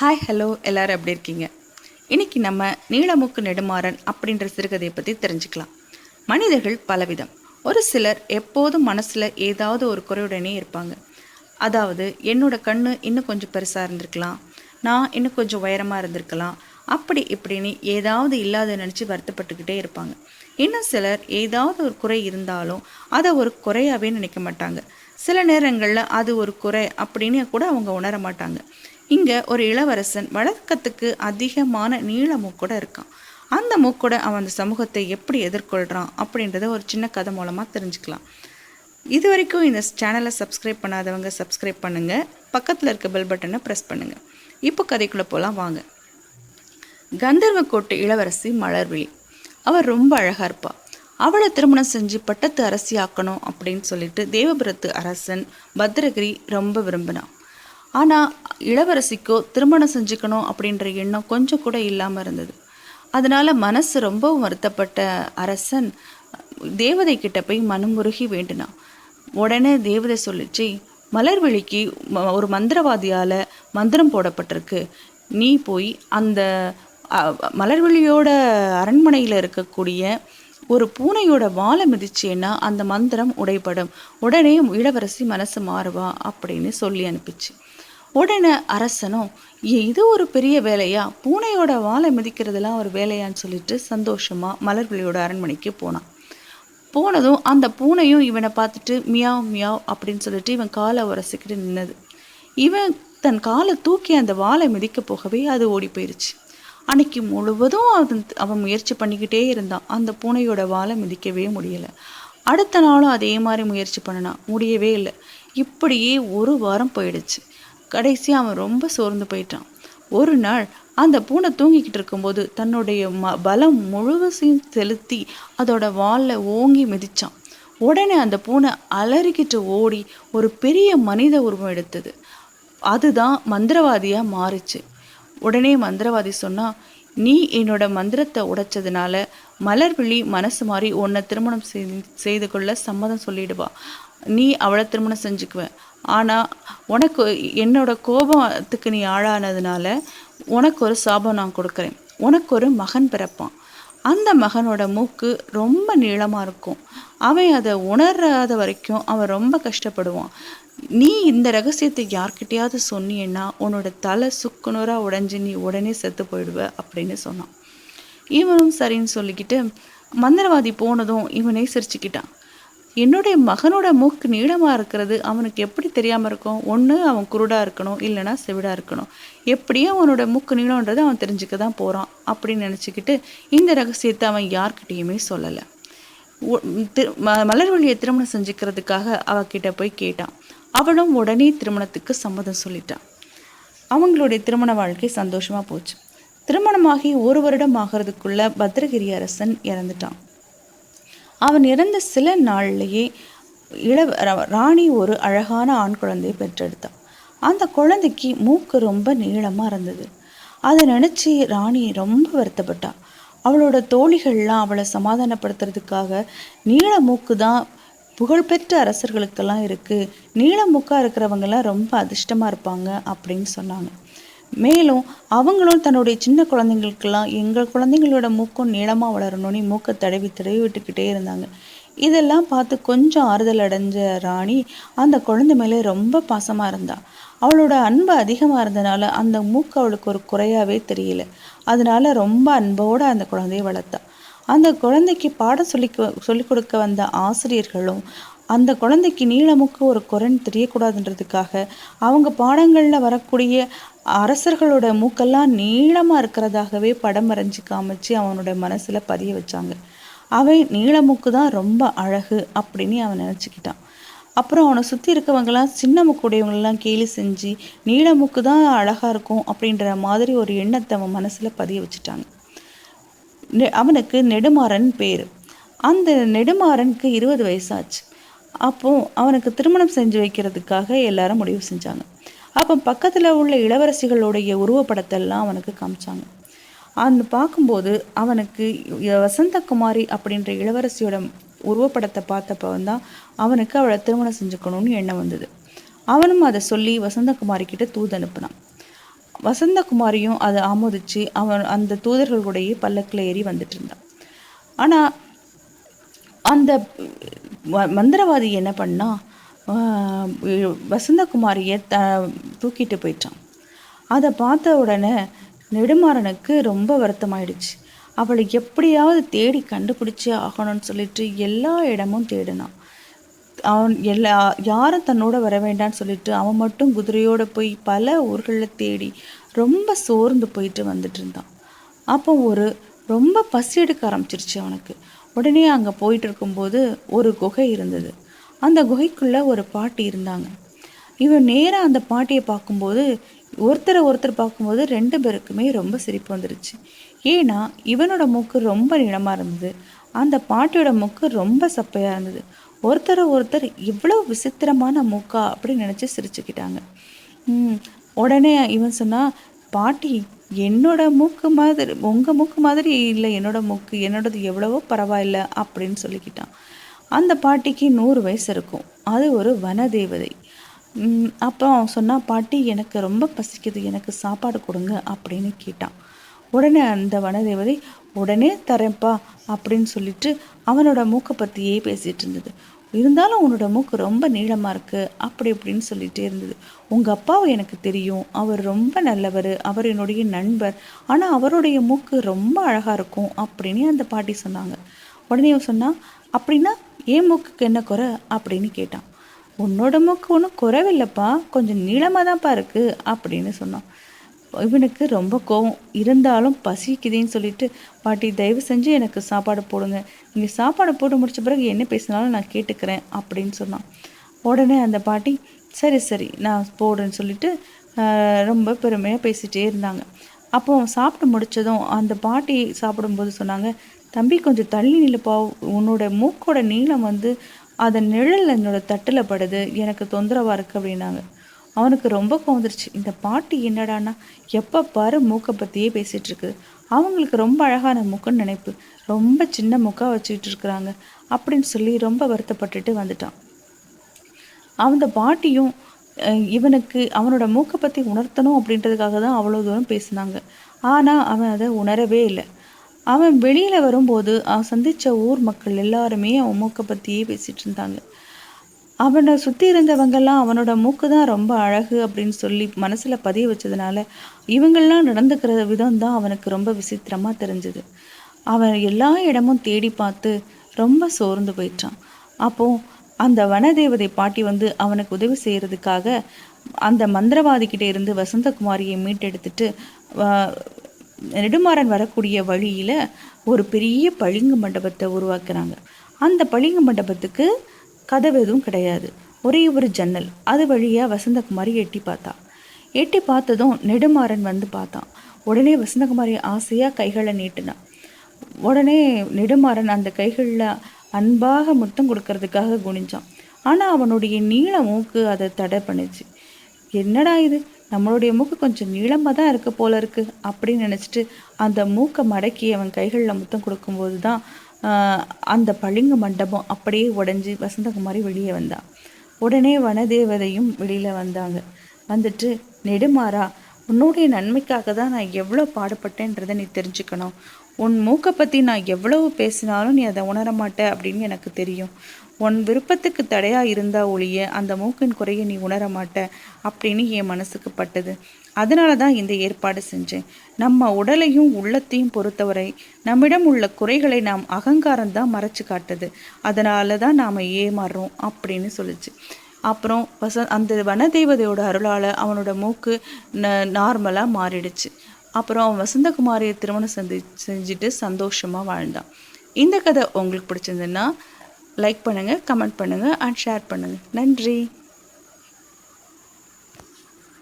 Hi hello எல்லோரும் எப்படி இருக்கீங்க? இன்னைக்கு நம்ம நீளமுக்கு நெடுமாறன் அப்படின்ற சிறுகதையை பற்றி தெரிஞ்சுக்கலாம். மனிதர்கள் பலவிதம். ஒரு சிலர் எப்போதும் மனசில் ஏதாவது ஒரு குறையுடனே இருப்பாங்க. அதாவது என்னோட கண் இன்னும் கொஞ்சம் பெருசாக இருந்திருக்கலாம். நான் இன்னும் கொஞ்சம் உயரமாக இருந்திருக்கலாம். அப்படி இப்படின்னு ஏதாவது இல்லாத நினச்சி வருத்தப்பட்டுக்கிட்டே இருப்பாங்க. இன்னும் சிலர் ஏதாவது ஒரு குறை இருந்தாலும் அதை ஒரு குறையாகவே நினைக்க மாட்டாங்க. சில நேரங்களில் அது ஒரு குறை அப்படின்னு கூட அவங்க உணர மாட்டாங்க. இங்கே ஒரு இளவரசன் வழக்கத்துக்கு அதிகமான நீள மூக்கூட இருக்கான். அந்த மூக்கூட அவன் அந்த சமூகத்தை எப்படி எதிர்கொள்கிறான் அப்படின்றத ஒரு சின்ன கதை மூலமாக தெரிஞ்சுக்கலாம். இது வரைக்கும் இந்த சேனலை சப்ஸ்கிரைப் பண்ணாதவங்க சப்ஸ்கிரைப் பண்ணுங்கள் பக்கத்தில் இருக்க பெல் பட்டனை ப்ரெஸ் பண்ணுங்கள் இப்போ கதைக்குள்ளே போகலாம் வாங்க. கந்தர்வக்கோட்டை இளவரசி மலர்விழி. அவள் ரொம்ப அழகாக இருப்பாள் அவளை திருமணம் செஞ்சு பட்டத்து அரசி ஆக்கணும் அப்படின்னு சொல்லிட்டு தேவபுரத்து அரசன் பத்ரகிரி ரொம்ப விரும்பினான். ஆனால் இளவரசிக்கோ திருமணம் செஞ்சுக்கணும் அப்படின்ற எண்ணம் கொஞ்சம் கூட இல்லாமல் இருந்தது. அதனால் மனசு ரொம்பவும் வருத்தப்பட்ட அரசன் தேவதை கிட்ட போய் மனமுருகி வேண்டினான். உடனே தேவதை சொல்லிச்சு மலர்விழிக்கு ம- ஒரு மந்திரவாதியால் மந்திரம் போடப்பட்டிருக்கு. நீ போய் அந்த அ, மலர்விழியோட அரண்மனையில் இருக்கக்கூடிய ஒரு பூனையோட வாழை மிதிச்சேன்னா அந்த மந்திரம் உடைபடும். உடனே இளவரசி மனசு மாறுவா அப்படின்னு சொல்லி அனுப்பிச்சு. உடனே அரசனும் இது ஒரு பெரிய வேலையா? பூனையோட வாழை மிதிக்கிறதுலாம் ஒரு வேலையான்னு சொல்லிட்டு சந்தோஷமா மலர்விழியோட அரண்மனைக்கு போனான். போனதும் அந்த பூனையும் இவனை பார்த்துட்டு மியாவ் மியாவ் அப்படின்னு சொல்லிட்டு இவன் காலை உரசிக்கிட்டு நின்னது. இவன் தன் காலை தூக்கி அந்த வாளை மிதிக்க போகவே அது ஓடி போயிருச்சு. அன்னைக்கு முழுவதும் அவன் அவன் முயற்சி பண்ணிக்கிட்டே இருந்தான். அந்த பூனையோட வாளை மிதிக்கவே முடியல. அடுத்த நாளும் அதே மாதிரி முயற்சி பண்ணினான். முடியவே இல்லை. இப்படியே ஒரு வாரம் போயிடுச்சு. கடைசி அவன் ரொம்ப சோர்ந்து போயிட்டான். ஒரு நாள் அந்த பூனை தூங்கிக்கிட்டு இருக்கும்போது தன்னுடைய ம பலம் முழுவதையும் செலுத்தி அதோட வாலில் ஓங்கி மிதித்தான் உடனே அந்த பூனை அலறிக்கிட்டு ஓடி ஒரு பெரிய மனித உருவம் எடுத்தது. அதுதான் மந்திரவாதியாக மாறுச்சு. உடனே மந்திரவாதி சொன்னால் நீ என்னோட மந்திரத்தை உடைச்சதுனால மலர்விழி மனசு மாறி உன்னை திருமணம் செய்து செய்து கொள்ள சம்மதம் சொல்லிடுவா. நீ அவளை திருமணம் செஞ்சுக்குவ. ஆனால் உனக்கு என்னோட கோபத்துக்கு நீ ஆளானதுனால உனக்கு ஒரு சாபம் நான் கொடுக்குறேன். உனக்கு ஒரு மகன் பிறப்பான். அந்த மகனோட மூக்கு ரொம்ப நீளமாக இருக்கும். அவன் அதை உணராத வரைக்கும் அவன் ரொம்ப கஷ்டப்படுவான். நீ இந்த ரகசியத்தை யார்கிட்டயாவது சொன்னீன்னா உன்னோட தலை சுக்குநூறாக உடைஞ்சு நீ உடனே செத்து போயிடுவ அப்படின்னு சொன்னான். இவனும் சரின்னு சொல்லிக்கிட்டு மந்திரவாதி போனதும் இவனே சிரிச்சுக்கிட்டான். என்னுடைய மகனோட மூக்கு நீளமாக இருக்கிறது அவனுக்கு எப்படி தெரியாமல் இருக்கும்? ஒன்று அவன் குருடாக இருக்கணும் இல்லைன்னா செவிடாக இருக்கணும். எப்படியும் அவனோட மூக்கு நீளம்ன்றது அவன் தெரிஞ்சுக்க தான் போகிறான் அப்படின்னு நினச்சிக்கிட்டு இந்த ரகசியத்தை அவன் யார்கிட்டேயுமே சொல்லலை. திரு- ம- மலர்வழியை திருமணம் செஞ்சுக்கிறதுக்காக அவகிட்ட போய் கேட்டான். அவளும் உடனே திருமணத்துக்கு சம்மதம் சொல்லிட்டான். அவங்களுடைய திருமண வாழ்க்கை சந்தோஷமாக போச்சு. திருமணமாகி ஒரு வருடம் ஆகிறதுக்குள்ள பத்ரகிரி அரசன் இறந்துட்டான். அவன் இறந்த சில நாள்லேயே இள ராணி ஒரு அழகான ஆண் குழந்தையை பெற்றெடுத்தான். அந்த குழந்தைக்கு மூக்கு ரொம்ப நீளமாக இருந்தது. அதை நினச்சி ராணி ரொம்ப வருத்தப்பட்டா. அவளோட தோழிகள்லாம் அவளை சமாதானப்படுத்துறதுக்காக நீள மூக்கு தான் புகழ்பெற்ற அரசர்களுக்கெல்லாம் இருக்குது நீள மூக்காக இருக்கிறவங்கெல்லாம் ரொம்ப அதிர்ஷ்டமாக இருப்பாங்க அப்படின்னு சொன்னாங்க. மேலும் அவங்களும் தன்னுடைய சின்ன குழந்தைங்களுக்கெல்லாம் எங்கள் குழந்தைங்களோட மூக்கும் நீளமாக வளரணும்னு மூக்கை தடவி தடவி விட்டுக்கிட்டே இருந்தாங்க. இதெல்லாம் பார்த்து கொஞ்சம் ஆறுதல் அடைஞ்ச ராணி அந்த குழந்தை மேலே ரொம்ப பாசமாக இருந்தா. அவளோட அன்பு அதிகமாக இருந்தனால அந்த மூக்கு அவளுக்கு ஒரு குறையாவே தெரியல. அதனால ரொம்ப அன்போடு அந்த குழந்தையை வளர்த்தா. அந்த குழந்தைக்கு பாடம் சொல்லி சொல்லிக் கொடுக்க வந்த ஆசிரியர்களும் அந்த குழந்தைக்கு நீளமுக்கு ஒரு குறைன்னு தெரியக்கூடாதுன்றதுக்காக அவங்க பாடங்களில் வரக்கூடிய அரசர்களோட மூக்கெல்லாம் நீளமாக இருக்கிறதாகவே படம் வரைஞ்சி காமிச்சு அவனோட மனசில் பதிய வச்சாங்க. அவன் நீளமுக்கு தான் ரொம்ப அழகு அப்படின்னு அவன் நினச்சிக்கிட்டான். அப்புறம் அவனை சுற்றி இருக்கவங்கலாம் சின்ன முக்குடையவங்களெலாம் கேலி செஞ்சு நீளமுக்கு தான் அழகாக இருக்கும் அப்படின்ற மாதிரி ஒரு எண்ணத்தை அவன் மனசில் பதிய வச்சுட்டாங்க. நெ- அவனுக்கு நெடுமாறன் பேர். அந்த நெடுமாறனுக்கு இருபது வயசாச்சு. அப்போது அவனுக்கு திருமணம் செஞ்சு வைக்கிறதுக்காக எல்லாரும் முடிவு செஞ்சாங்க. அப்போ பக்கத்தில் உள்ள இளவரசிகளுடைய உருவப்படத்தெல்லாம் அவனுக்கு காமிச்சாங்க. அந்த பார்க்கும்போது அவனுக்கு வசந்தகுமாரி அப்படின்ற இளவரசியோட உருவப்படத்தை பார்த்தப்ப தான் அவனுக்கு அவளை திருமணம் செஞ்சுக்கணும்னு எண்ணம் வந்தது. அவனும் அதை சொல்லி வசந்தகுமாரி கிட்ட தூது அனுப்புனான். வசந்தகுமாரியும் அதை ஆமோதிச்சு அவன் அந்த தூதர்களுடைய பல்லக்கில் ஏறி வந்துட்டு இருந்தான். ஆனால் அந்த மந்திரவாதி என்ன பண்ணால் வசந்தகுமாரியை த தூக்கிட்டு போயிட்டான். அதை பார்த்த உடனே நெடுமாறனுக்கு ரொம்ப வருத்தமாயிடுச்சு. அவளை எப்படியாவது தேடி கண்டுபிடிச்சி ஆகணும்னு சொல்லிட்டு எல்லா இடமும் தேடினான். அவன் எல்லா யாரும் தன்னோட வர வேண்டான்னு சொல்லிட்டு அவன் மட்டும் குதிரையோடு போய் பல ஊர்களில் தேடி ரொம்ப சோர்ந்து போயிட்டு வந்துட்டு இருந்தான். அப்போ ஒரு ரொம்ப பசி எடுக்க ஆரம்பிச்சிருச்சு அவனுக்கு. உடனே அங்கே போயிட்டு இருக்கும்போது ஒரு குகை இருந்தது. அந்த குகைக்குள்ளே ஒரு பாட்டி இருந்தாங்க. இவன் நேராக அந்த பாட்டியை பார்க்கும்போது ஒருத்தரை ஒருத்தர் பார்க்கும்போது ரெண்டு பேருக்குமே ரொம்ப சிரிப்பு வந்துருச்சு. ஏன்னா இவனோட மூக்கு ரொம்ப நீளமாக இருந்தது. அந்த பாட்டியோட மூக்கு ரொம்ப சப்பையாக இருந்தது. ஒருத்தரை ஒருத்தர் இவ்வளோ விசித்திரமான மூக்கா அப்படின்னு நினச்சி சிரிச்சுக்கிட்டாங்க. உடனே இவன் சொன்னால் பாட்டி என்னோட மூக்கு மாதிரி உங்கள் மூக்கு மாதிரி இல்லை. என்னோட மூக்கு என்னோடது எவ்வளவோ பரவாயில்ல அப்படின்னு சொல்லிக்கிட்டான். அந்த பாட்டிக்கு நூறு வயசு இருக்கும். அது ஒரு வனதேவதை. அப்போ அவன் சொன்னால் பாட்டி எனக்கு ரொம்ப பசிக்குது. எனக்கு சாப்பாடு கொடுங்க அப்படின்னு கேட்டான். உடனே அந்த வனதேவதை உடனே தரேன்ப்பா அப்படின்னு சொல்லிட்டு அவனோட மூக்கை பற்றியே பேசிகிட்டு இருந்தது. இருந்தாலும் உன்னோட மூக்கு ரொம்ப நீளமாக இருக்குது அப்படி இப்படின்னு சொல்லிகிட்டே இருந்தது. உங்கள் அப்பாவை எனக்கு தெரியும். அவர் ரொம்ப நல்லவர். அவர் என்னுடைய நண்பர். ஆனால் அவருடைய மூக்கு ரொம்ப அழகாக இருக்கும் அப்படின்னு அந்த பாட்டி சொன்னாங்க. உடனே சொன்னால் அப்படின்னா ஏன் மூக்குக்கு என்ன குறை? அப்படின்னு கேட்டான். உன்னோட மூக்கு ஒன்றும் குறைவில்லைப்பா. கொஞ்சம் நீளமாக தான்ப்பா இருக்குது அப்படின்னு சொன்னான். இவனுக்கு ரொம்ப கோவம். இருந்தாலும் பசிக்குதேன்னு சொல்லிட்டு பாட்டி தயவு செஞ்சு எனக்கு சாப்பாடு போடுங்க. நீங்கள் சாப்பாடு போட்டு முடிச்ச பிறகு என்ன பேசினாலும் நான் கேட்டுக்கிறேன் அப்படின்னு சொன்னான். உடனே அந்த பாட்டி சரி சரி நான் போடுன்னு சொல்லிட்டு ரொம்ப பெருமையாக பேசிகிட்டே இருந்தாங்க. அப்போ சாப்பிட்டு முடித்ததும் அந்த பாட்டி சாப்பிடும்போது சொன்னாங்க தம்பி கொஞ்சம் தள்ளி நிலப்பா உன்னோட மூக்கோட நீளம் வந்து அதன் நிழல் என்னோட தட்டில் படுது எனக்கு தொந்தரவாக இருக்குது அப்படின்னாங்க. அவனுக்கு ரொம்ப கோந்துருச்சு இந்த பாட்டி என்னடானா எப்போ பாரு மூக்கை பற்றியே பேசிகிட்ருக்கு அவங்களுக்கு ரொம்ப அழகான மூக்குன்னு நினைப்பு. ரொம்ப சின்ன மூக்காக வச்சுக்கிட்டு இருக்கிறாங்க. அப்படின்னு சொல்லி ரொம்ப வருத்தப்பட்டுட்டு வந்துட்டான். அந்த பாட்டியும் இவனுக்கு அவனோட மூக்கை பற்றி உணர்த்தணும் அப்படின்றதுக்காக தான் அவ்வளோ தூரம் பேசினாங்க. ஆனால் அவன் அதை உணரவே இல்லை. அவன் வெளியில் வரும்போது அவன் சந்தித்த ஊர் மக்கள் எல்லாருமே அவன் மூக்கை பற்றியே பேசிகிட்டு இருந்தாங்க. அவனை சுற்றி இருந்தவங்கெல்லாம் அவனோட மூக்கு தான் ரொம்ப அழகு அப்படின்னு சொல்லி மனசில் பதிய வச்சதுனால இவங்கெல்லாம் நடந்துக்கிற விதம் தான் அவனுக்கு ரொம்ப விசித்திரமாக தெரிஞ்சுது. அவன் எல்லா இடமும் தேடி பார்த்து ரொம்ப சோர்ந்து போயிட்டான். அப்போது அந்த வனதேவதை பாட்டி வந்து அவனுக்கு உதவி செய்கிறதுக்காக அந்த மந்திரவாதிக்கிட்டே இருந்து வசந்தகுமாரியை மீட்டெடுத்துட்டு நெடுமாறன் வரக்கூடிய வழியில் ஒரு பெரிய பளிங்கு மண்டபத்தை உருவாக்குறாங்க. அந்த பளிங்கு மண்டபத்துக்கு கதவு எதுவும் கிடையாது. ஒரே ஒரு ஜன்னல். அது வழியாக வசந்தகுமாரி எட்டி பார்த்தா. எட்டி பார்த்ததும் நெடுமாறன் வந்து பார்த்தான். உடனே வசந்தகுமாரி ஆசையாக கைகளை நீட்டினான். உடனே நெடுமாறன் அந்த கைகளில் அன்பாக முத்தம் கொடுக்கறதுக்காக குனிஞ்சான். ஆனால் அவனுடைய நீள மூக்கு அதை தடை பண்ணிச்சு. என்னடா இது? நம்மளுடைய மூக்கு கொஞ்சம் நீளமாக தான் இருக்க போல இருக்குது அப்படின்னு நினச்சிட்டு அந்த மூக்கை மடக்கி அவன் கைகளில் முத்தம் கொடுக்கும்போது தான் அந்த பளிங்கு மண்டபம் அப்படியே உடஞ்சி வசந்தகுமாரி வெளியே வந்தா. உடனே வனதேவதையும் வெளியில் வந்தாங்க. வந்துட்டு நெடுமாறா உன்னுடைய நன்மைக்காக தான் நான் எவ்வளோ பாடுபட்டேன்றதை நீ தெரிஞ்சுக்கணும். உன் மூக்கை பற்றி நான் எவ்வளவு பேசினாலும் நீ அதை உணர மாட்ட அப்படின்னு எனக்கு தெரியும். உன் விருப்பத்துக்கு தடையாக இருந்தால் ஒழிய அந்த மூக்கின் குறையை நீ உணர மாட்ட அப்படின்னு என் மனசுக்கு பட்டது. அதனால தான் இந்த ஏற்பாடு செஞ்சேன். நம்ம உடலையும் உள்ளத்தையும் பொறுத்தவரை நம்மிடம் உள்ள குறைகளை நாம் அகங்காரம் தான் மறைச்சு காட்டுது. அதனால தான் நாம் ஏமாறுறோம் அப்படின்னு சொல்லிச்சு. அப்புறம் வச அந்த வனதேவதையோட அருளால் அவனோட மூக்கு ந நார்மலாக மாறிடுச்சு. அப்புறம் அவன் வசந்தகுமாரியை திருமணம் செஞ்சு செஞ்சுட்டு சந்தோஷமாக வாழ்ந்தான். இந்த கதை உங்களுக்கு பிடிச்சிருந்துன்னா லைக் பண்ணுங்கள் கமெண்ட் பண்ணுங்கள் அண்ட் ஷேர் பண்ணுங்கள் நன்றி.